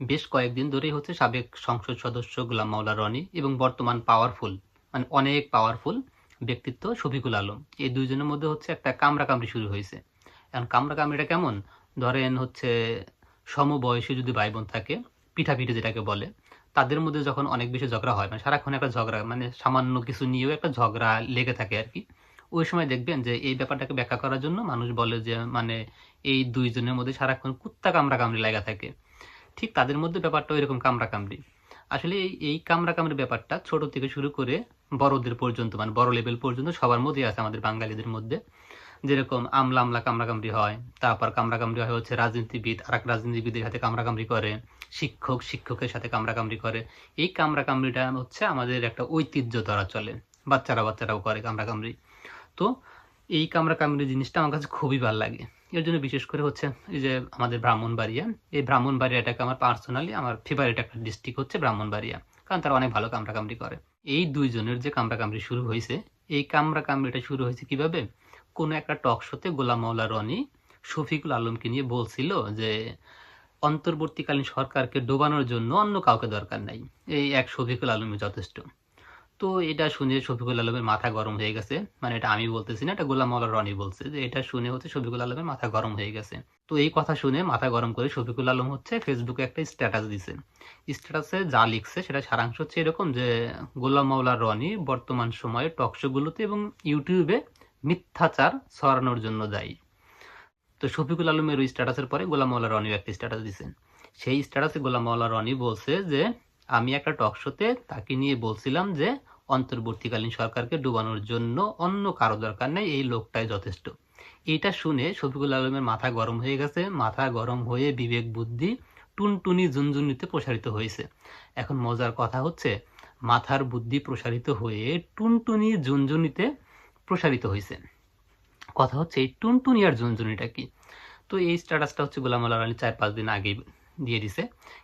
বেশ কয়েকদিন ধরেই হচ্ছে সাবেক সংসদ সদস্য গোলাম মাওলা রনি এবং বর্তমান পাওয়ারফুল মানে অনেক পাওয়ারফুল ব্যক্তিত্ব শফিকুল আলম। এই দুইজনের মধ্যে হচ্ছে একটা কামড়াকামড়ি শুরু হয়েছে। এখন কামড়াকামড়িটা কেমন? ধরেন হচ্ছে সমবয়সী যদি ভাই বোন থাকে, পিঠাপিঠি যেটাকে বলে, তাদের মধ্যে যখন অনেক বেশি ঝগড়া হয় মানে সারাক্ষণ একটা ঝগড়া মানে সামান্য কিছু নিয়েও একটা ঝগড়া লেগে থাকে আর কি, ওই সময় দেখবেন যে এই ব্যাপারটাকে ব্যাখ্যা করার জন্য মানুষ বলে যে মানে এই দুইজনের মধ্যে সারাক্ষণ কুত্তা কামড়া কামড়ি লাগা থাকে। ঠিক তাদের মধ্যে ব্যাপারটা এরকম কামড়া কামড়ি আসলে এই এই কামড়া কামড়ি ব্যাপারটা ছোট থেকে শুরু করে বড়দের পর্যন্ত মানে বড় লেভেল পর্যন্ত সবার মধ্যেই আছে আমাদের বাঙালিদের মধ্যে। যেরকম আমলা আমলা কামরা কামড়াকামড়ি হয়, তারপর কামরা কামড়াকামড়ি হয় হচ্ছে রাজনীতিবিদ আর এক রাজনীতিবিদের সাথে কামরা কামড়াকামড়ি করে, শিক্ষক, শিক্ষকের সাথে কামরা কামড়াকামড়ি করে। এই কামরা কামড়াকামড়িটা হচ্ছে আমাদের একটা ঐতিহ্য ধরা চলে। বাচ্চারা বাচ্চারাও করে কামড়াকামড়ি। তো এই কামড়াকামড়ি জিনিসটা আমার কাছে খুবই ভালো লাগে। এর জন্য বিশেষ করে হচ্ছে এই যে আমাদের ব্রাহ্মণবাড়িয়া, এই ব্রাহ্মণবাড়িয়াটাকে আমার পার্সোনালি আমার ফেভারিট একটা ডিস্ট্রিক্ট হচ্ছে ব্রাহ্মণবাড়িয়া, কারণ তারা অনেক ভালো কামড়াকামড়ি করে। এই দুইজনের যে কামড়াকামড়ি শুরু হয়েছে, এই কামড়াকামড়িটা শুরু হয়েছে কীভাবে? কোনো একটা টক শোতে গোলাম মাওলা রনি শফিকুল আলমকে নিয়ে বলছিল যে, অন্তর্বর্তীকালীন সরকারকে ডোবানোর জন্য অন্য কাউকে দরকার নাই। এই এক শফিকুল আলমই যথেষ্ট। তো এটা শুনে শফিকুল আলমের মাথা গরম হয়ে গেছে। মানে এটা আমি বলতেছি না, এটা গোলাম মাওলা রনি বলছে যে এটা শুনে হচ্ছে শফিকুল আলমের মাথা গরম হয়ে গেছে। তো এই কথা শুনে মাথা গরম করে শফিকুল আলম হচ্ছে ফেসবুকে একটা স্ট্যাটাস দিছে। স্ট্যাটাসে যা লিখছে সেটা সারাংশ হচ্ছে এরকম যে, গোলাম মাওলা রনি বর্তমান সময়ে টকশোগুলোতে এবং ইউটিউবে মিথ্যাচার ছড়ানোর জন্য দায়ী। তো শফিকুল আলমের ওই স্ট্যাটাসের পরে গোলাম মাওলা রনিও একটা স্ট্যাটাস দিছেন সেই স্ট্যাটাসে গোলাম মাওলা রনি বলছে যে আমি একটা টক শোতে তাকে নিয়ে বলছিলাম যে, অন্তর্বর্তীকালীন সরকারকে ডুবানোর জন্য অন্য কারও দরকার নেই, এই লোকটাই যথেষ্ট। এটা শুনে শফিকুল আলমের মাথা গরম হয়ে গেছে, মাথা গরম হয়ে বিবেক বুদ্ধি টুনটুনি ঝুনঝুনিতে প্রসারিত হয়েছে। এখন মজার কথা হচ্ছে, মাথার বুদ্ধি প্রসারিত হয়ে টুনটুনি ঝুনঝুনিতে প্রসারিত হয়েছে। কথা হচ্ছে, এই টুনটুনি আর ঝুনঝুনিটা কি? তো এই স্ট্যাটাসটা হচ্ছে গোলাম আল্লাহ আলী চার পাঁচ দিন আগে দিয়ে দিছে।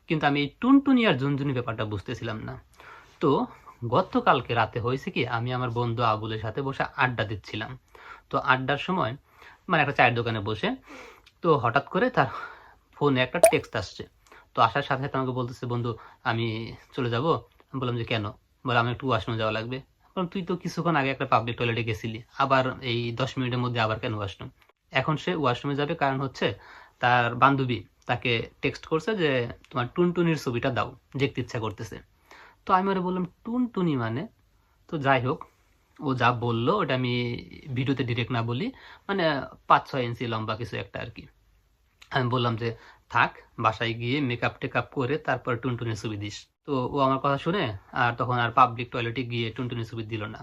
কিন্তু আমি এই টুনটুনি আর ঝুনঝুনি ব্যাপারটা বুঝতেছিলাম না। তো গতকালকে রাতে হয়েছে কি, আমি আমার বন্ধু আবুলের সাথে বসে আড্ডা দিচ্ছিলাম। তো আড্ডার সময় মানে একটা চায়ের দোকানে বসে, তো হঠাৎ করে তার ফোনে একটা টেক্সট আসছে। তো আসার সাথে সাথে আমাকে বলতেছে, বন্ধু, আমি চলে যাব। আমি বললাম যে, কেন? বলে আমি একটু ওয়াশরুমে যাওয়া লাগবে। বললাম, তুই তো কিছুক্ষণ আগে একটা পাবলিক টয়লেটে গেছিলি, আবার এই দশ মিনিটের মধ্যে আবার কেন ওয়াশরুম? এখন সে ওয়াশরুমে যাবে, কারণ হচ্ছে তার বান্ধবী তাকে টেক্সট করছে যে, তোমার টুনটুনির ছবিটা দাও, দেখতে ইচ্ছা করতেছে। তো আমি ওরা বললাম, টুনটুনি মানে? তো যাই হোক, ও যা বলল, ওটা আমি ভিডিওতে ডিরেক্ট না বলি মানে পাঁচ ছয় ইঞ্চি লম্বা কিছু একটা আর কি। আমি বললাম যে, থাক, বাসায় গিয়ে মেকআপ টেকআপ করে তারপর টুনটুনির ছবি দিস। তো ও আমার কথা শুনে, আর তখন আর পাবলিক টয়লেটে গিয়ে টুনটুনির ছবি দিল না।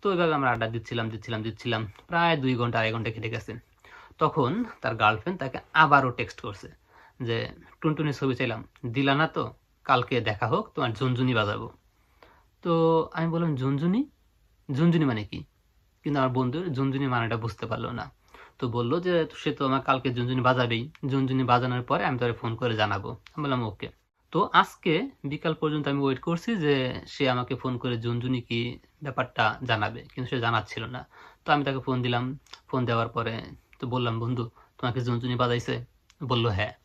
তো ওইভাবে আমরা আড্ডা দিচ্ছিলাম দিচ্ছিলাম দিচ্ছিলাম, প্রায় দুই ঘণ্টা, আড়াই ঘণ্টা কেটে গেছে। তখন তার গার্লফ্রেন্ড তাকে আবারও টেক্সট করছে যে টুনটুনি ছবি চাইলাম। দিলা না তো, কালকে দেখা হোক, তোমার ঝুনঝুনি বাজাবো। তো আমি বললাম, ঝুনঝুনি? ঝুনঝুনি মানে কি? কিন্তু আমার বন্ধু ঝুনঝুনি মানেটা বুঝতে পারল না। তো বলল যে, সে তো আমার কালকে ঝুনঝুনি বাজাবেই। ঝুনঝুনি বাজানোর পরে আমি তাকে ফোন করে জানাব। আমি বললাম, ওকে। তো আজকে বিকাল পর্যন্ত আমি ওয়েট করছি যে, সে আমাকে ফোন করে ঝুনঝুনি কি ব্যাপারটা জানাবে। কিন্তু সে জানাচ্ছিল না। তো আমি তাকে ফোন দিলাম। ফোন দেওয়ার পরে তো বললাম, বন্ধু, তোমাকে ঝুনঝুনি বাজাইছে? বলল হ্যাঁ।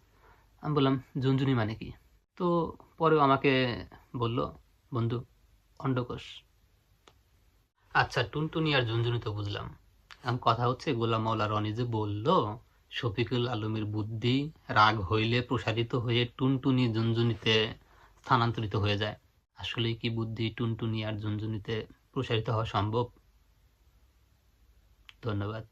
আমি বললাম, ঝুনঝুনি মানে কি? তো পরেও আমাকে বলল, বন্ধু অন্ডকোষ আচ্ছা টুনটুনি আর ঝুনঝুনি তো বুঝলাম। এখন কথা হচ্ছে, গোলাম মাওলা রনি যে বলল, শফিকুল আলমের বুদ্ধি রাগ হইলে প্রসারিত হয়ে টুনটুনি ঝুনঝুনিতে স্থানান্তরিত হয়ে যায়। আসলে কি বুদ্ধি টুনটুনি আর ঝুনঝুনিতে প্রসারিত হওয়া সম্ভব? ধন্যবাদ।